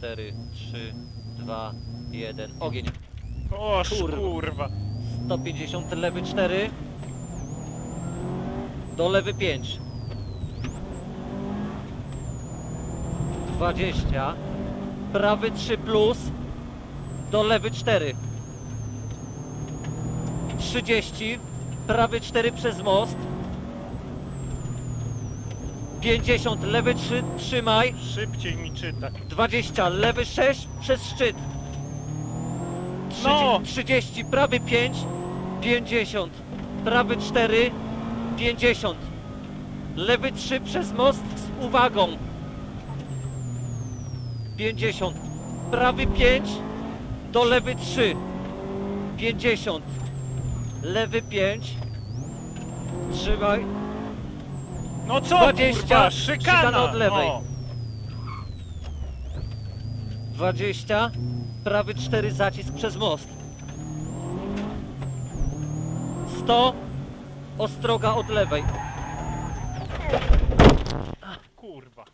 4, 3, 2, 1. Ogień. O, Kurwa. kurwa. 150, lewy 4. Do lewy 5. 20. Prawy 3 plus. Do lewy 4. 30. Prawy 4 przez most. 50. Lewy 3 trzymaj. Szybciej mi czyta. 20. Lewy 6 przez szczyt. 30, No! 30, prawy 5, 50, prawy 4, 50, lewy 3 przez most z uwagą, 50, prawy 5, do lewy 3, 50, lewy 5, trzymaj, No co 20, kurwa? szykana Szykana! od lewej. O. 20, prawy 4 zacisk przez most. 100, ostroga od lewej. Kurwa.